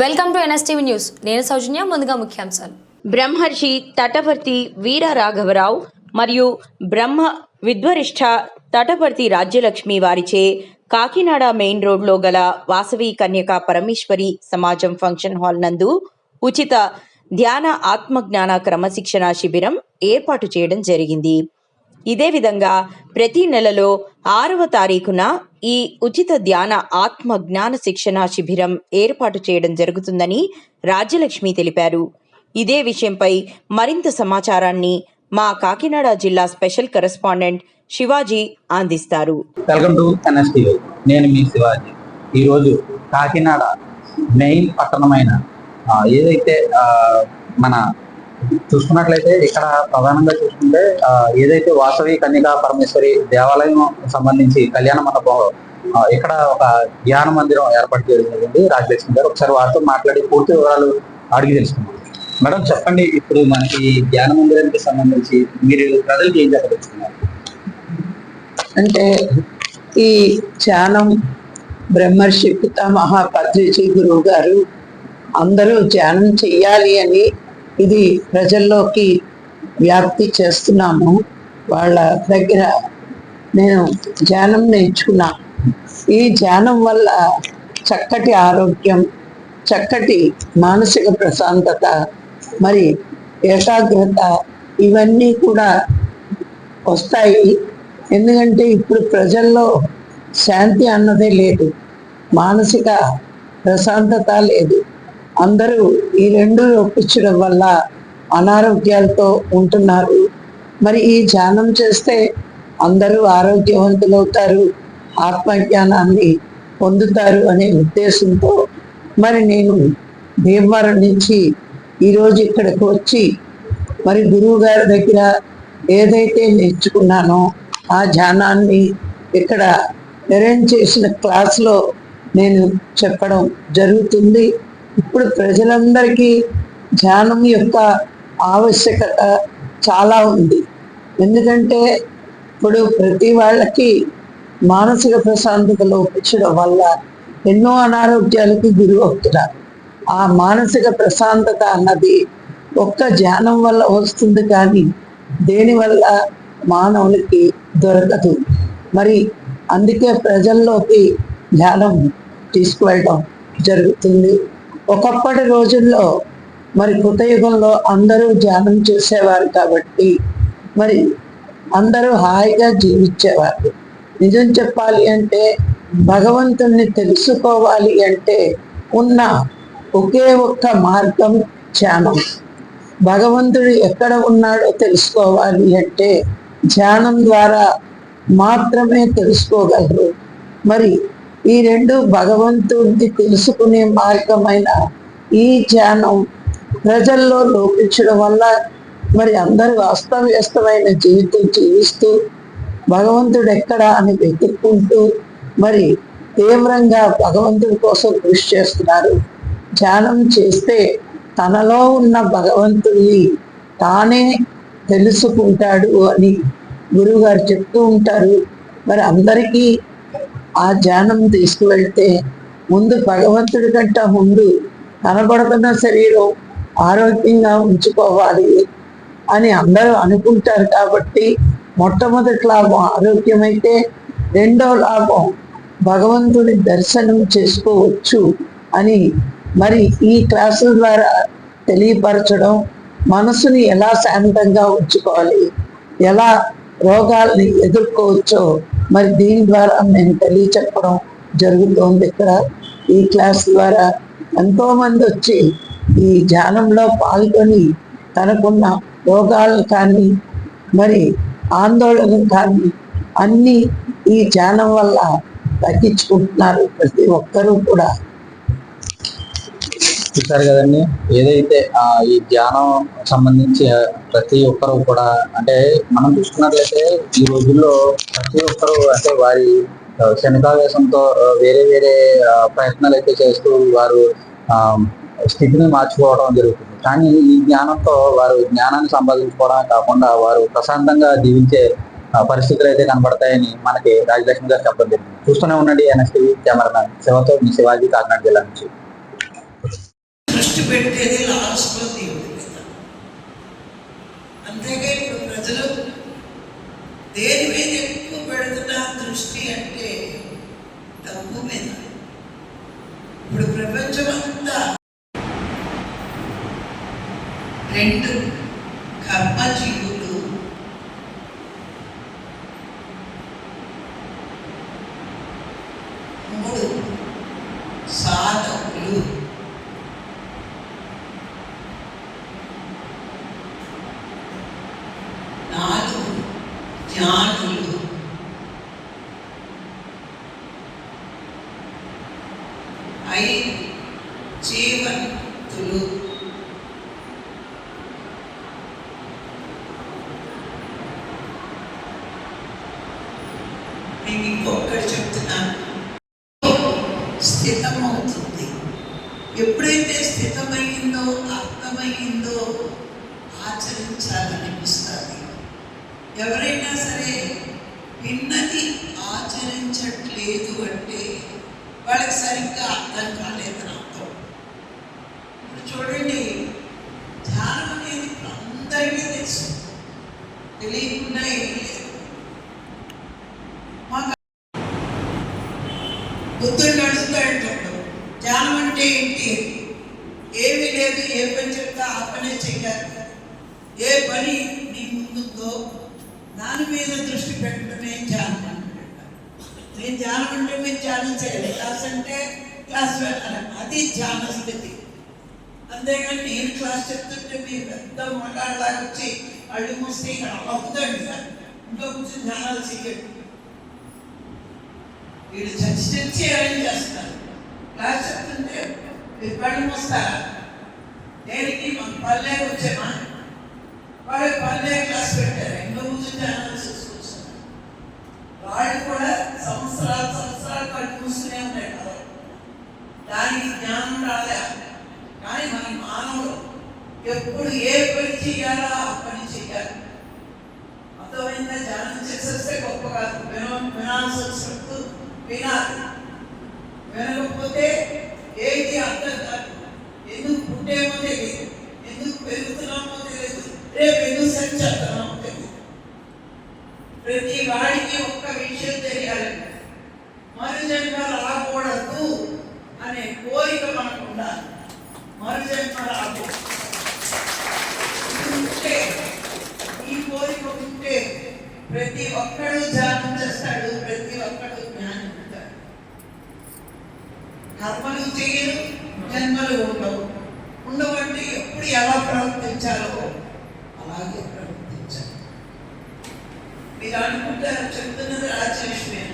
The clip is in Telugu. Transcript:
Welcome to NSTV news. నేను సౌజన్య ముందుగా ముఖ్యాంశాలు. బ్రహ్మర్షి తటవర్తి వీర రాఘవరావు మరియు బ్రహ్మ విద్వరిష్ట తటవర్తి రాజ్యలక్ష్మి వారిచే కాకినాడ మెయిన్ రోడ్లో గల వాసవి కన్యక పరమేశ్వరి సమాజం ఫంక్షన్ హాల్ నందు ఉచిత ధ్యాన ఆత్మజ్ఞాన క్రమశిక్షణ శిబిరం ఏర్పాటు చేయడం జరిగింది. ఇదే విధంగా ప్రతి నెలలో ఆరవ తారీఖున ఈ ఉచిత ధ్యాన ఆత్మ జ్ఞాన శిక్షణ శిబిరం ఏర్పాటు చేయడం జరుగుతుందని రాజ్యలక్ష్మి తెలిపారు. ఇదే విషయంపై మరింత సమాచారాన్ని మా కాకినాడ జిల్లా స్పెషల్ కరెస్పాండెంట్ శివాజీ అందిస్తారు. వెల్కమ్ టు ఎన్ఎస్టీవీ నేను మీ శివాజీ. ఈరోజు కాకినాడ మెయిన్ పట్టణమైన ఏదైతే మన చూసుకున్నట్లయితే ఇక్కడ ప్రధానంగా చూసుకుంటే ఏదైతే వాసవి కన్యకా పరమేశ్వరి దేవాలయం సంబంధించి కళ్యాణ మండపం ఇక్కడ ఒక ధ్యాన మందిరం ఏర్పాటు చేయడం జరిగింది. రాజలక్ష్మి గారు ఒకసారి వారితో మాట్లాడి పూర్తి వివరాలు అడిగి తెలుసుకున్నాం మేడం చెప్పండి ఇప్పుడు మనకి ధ్యాన మందిరానికి సంబంధించి మీరు ప్రజలకు ఏం చెప్పదలుచుకున్నారు? అంటే ఈ ధ్యానం బ్రహ్మర్షి పితామహ పత్రిజీ గురువు గారు అందరూ ధ్యానం చెయ్యాలి అని ఇది ప్రజల్లోకి వ్యాప్తి చేస్తున్నాము. వాళ్ళ దగ్గర నేను ధ్యానం నేర్చుకున్నా ఈ ధ్యానం వల్ల చక్కటి ఆరోగ్యం చక్కటి మానసిక ప్రశాంతత మరి ఏకాగ్రత ఇవన్నీ కూడా వస్తాయి. ఎందుకంటే ఇప్పుడు ప్రజల్లో శాంతి అన్నదే లేదు. మానసిక ప్రశాంతత లేదు. అందరూ ఈ రెండు ఒప్పించడం వల్ల అనారోగ్యాలతో ఉంటున్నారు. మరి ఈ ధ్యానం చేస్తే అందరూ ఆరోగ్యవంతులవుతారు ఆత్మజ్ఞానాన్ని పొందుతారు అనే ఉద్దేశంతో మరి నేను భీమవరం నుంచి ఈరోజు ఇక్కడికి వచ్చి మరి గురువు గారి దగ్గర ఏదైతే నేర్చుకున్నానో ఆ ధ్యానాన్ని ఇక్కడ అరేంజ్ చేసిన క్లాస్లో నేను చెప్పడం జరుగుతుంది. ఇప్పుడు ప్రజలందరికీ ధ్యానం యొక్క ఆవశ్యకత చాలా ఉంది. ఎందుకంటే ఇప్పుడు ప్రతి వాళ్ళకి మానసిక ప్రశాంతత లోపించడం వల్ల ఎన్నో అనారోగ్యాలకు గురి అవుతున్నారు. ఆ మానసిక ప్రశాంతత అన్నది ఒక్క ధ్యానం వల్ల వస్తుంది కానీ దేనివల్ల మానవునికి దొరకదు. మరి అందుకే ప్రజల్లోకి ధ్యానం తీసుకువెళ్ళడం జరుగుతుంది. ఒకప్పటి రోజుల్లో మరి కృతయుగంలో అందరూ ధ్యానం చేసేవారు కాబట్టి మరి అందరూ హాయిగా జీవించేవారు. నిజం చెప్పాలి అంటే భగవంతుణ్ణి తెలుసుకోవాలి అంటే ఉన్న ఒకే ఒక్క మార్గం ధ్యానం. భగవంతుడు ఎక్కడ ఉన్నాడో తెలుసుకోవాలి అంటే ధ్యానం ద్వారా మాత్రమే తెలుసుకోగలరు. మరి ఈ రెండు భగవంతుడిని తెలుసుకునే మార్గమైన ఈ ధ్యానం ప్రజల్లో లోపించడం వల్ల మరి అందరూ అస్తవ్యస్తమైన జీవితం జీవిస్తూ భగవంతుడు ఎక్కడ అని వెతుక్కుంటూ మరి తీవ్రంగా భగవంతుడి కోసం కృషి చేస్తున్నారు. ధ్యానం చేస్తే తనలో ఉన్న భగవంతుడిని తానే తెలుసుకుంటాడు అని గురువుగారు చెప్తూ ఉంటారు. మరి అందరికీ ఆ ధ్యానం తీసుకువెళ్తే ముందు భగవంతుడి కంట ముందు కనబడుతున్న శరీరం ఆరోగ్యంగా ఉంచుకోవాలి అని అందరూ అనుకుంటారు కాబట్టి మొట్టమొదటి లాభం ఆరోగ్యమైతే రెండో లాభం భగవంతుడి దర్శనం చేసుకోవచ్చు అని మరి ఈ క్లాసుల ద్వారా తెలియపరచడం మనసుని ఎలా శాంతంగా ఉంచుకోవాలి ఎలా రోగాల్ని ఎదుర్కోవచ్చో మరి దీని ద్వారా నేను తెలియచెప్పడం జరుగుతోంది ఇక్కడ. ఈ క్లాస్ ద్వారా ఎంతో మంది వచ్చి ఈ ధ్యానంలో పాల్గొని తనకున్న రోగాలను కానీ మరి ఆందోళన కానీ అన్నీ ఈ ధ్యానం వల్ల తగ్గించుకుంటున్నారు. ప్రతి ఒక్కరూ కూడా చూసారు కదండి. ఏదైతే ఆ, ఈ ధ్యానం సంబంధించి ప్రతి ఒక్కరు కూడా అంటే మనం చూసుకున్నట్లయితే ఈ రోజుల్లో ప్రతి ఒక్కరు అంటే వారి ఆ, వేరే వేరే ప్రయత్నాలు అయితే చేస్తూ వారు ఆ, స్థితిని మార్చుకోవడం జరుగుతుంది. కానీ ఈ జ్ఞానంతో వారు జ్ఞానాన్ని సంపాదించుకోవడమే కాకుండా వారు ప్రశాంతంగా జీవించే పరిస్థితులు అయితే కనబడతాయని మనకి రాజలక్ష్మి గారు చెప్పడం జరిగింది. చూస్తూనే ఉండండి ఎన్ఎస్టీవీ కెమెరామెన్ శివతో మీ శివాజీ కాకినాడ జిల్లా నుంచి. దృష్టి పెట్టేది లాస్ట్లో దేవుడి మీద. అంతేగా ఇప్పుడు ప్రజలు దేని మీద ఎక్కువ పెడుతున్న దృష్టి అంటే డబ్బు మీద. ఇప్పుడు ప్రపంచం అంతా రెండు కర్మజీవులు ధ్యానులు. అయి జీవంతులు. నేను ఇంకొకటి చెప్తున్నాను. స్థితమవుతుంది. ఎప్పుడైతే స్థితమైందో అర్థమైందో ఆచరించాలనిపిస్తుంది. ఎవరైనా సరే విన్నది ఆచరించట్లేదు అంటే వాళ్ళకి సరిగ్గా అర్థం కాలేదని అర్థం. ఇప్పుడు చూడండి ధ్యానం అనేది అందరికీ తెలుసు. తెలియకుండా ఏం లేదు. మాకు బుద్ధుడు నడుస్తాడు ధ్యానం అంటే ఏంటి? ఏమీ లేదు ఏ పని చెప్తా ఆ పనే చెయ్యాలి. ఏ పని నీ ముందుందో దాని మీద దృష్టి పెట్టడమే ధ్యానం అంటాడు నేను ధ్యానం అంటే మీరు ధ్యానం చేయాలి. క్లాస్ అంటే క్లాస్ వెళ్ళాలి. అది ధ్యాన స్థితి. అంతేగాని నేను క్లాస్ చెప్తుంటే మీరు పెద్ద మగాళ్ళలాగా వచ్చి అడ్డు మూస్తే ఇక్కడ అవుతాడు సార్. ఇంట్లో కూర్చొని ధ్యానాలు చెయ్యండి. వీళ్ళు చచ్చి చచ్చి అరేంజ్ చేస్తారు? క్లాస్ చెప్తుంటే మీరు పని మూస్తారా? దేనికి? మన పల్లె వచ్చేమా? వాళ్ళ పల్లె క్లాస్ పెట్టారు అనాలిసిస్ వాళ్ళు కూడా సంవత్సరాలు సంవత్సరాలు కట్టు కూర్చునే ఉన్నాయి కదా దానికి జ్ఞానం రాలే కానీ మన మానవుడు ఎప్పుడు ఏ పని చేయాలో ఆ పని చేయాలి అర్థమైందా ధ్యానం చేసేస్తే గొప్ప కాదు విన వినాల్సి వినాలి వినకపోతే ఏది అర్థం కాదు ఎందుకు పుట్టేమో తెలియదు. ఎందుకు పెరుగుతున్నామో తెలియదు. రేపు ఎందుకు సంచేస్తున్నామో ప్రతి వాడికి ఒక్క విషయం తెలియాలి. మరు జన్మ రాకూడదు అనే కోరిక మనకు ఉండాలి. మరు జన్మ రాకూడదు. ఉంటే ఈ కోరిక ఉంటే ప్రతి ఒక్కడు ధ్యానం చేస్తాడు ప్రతి ఒక్కడు జ్ఞానం ఉంటాడు కర్మలు చేయరు జన్మలు ఉండవు. ఉండవంటే ఎప్పుడు ఎలా ప్రవర్తించాలో అలాగే ప్రవర్తించాలి మీరు అనుకుంటారు చెప్తున్నది రాజలక్ష్మి అని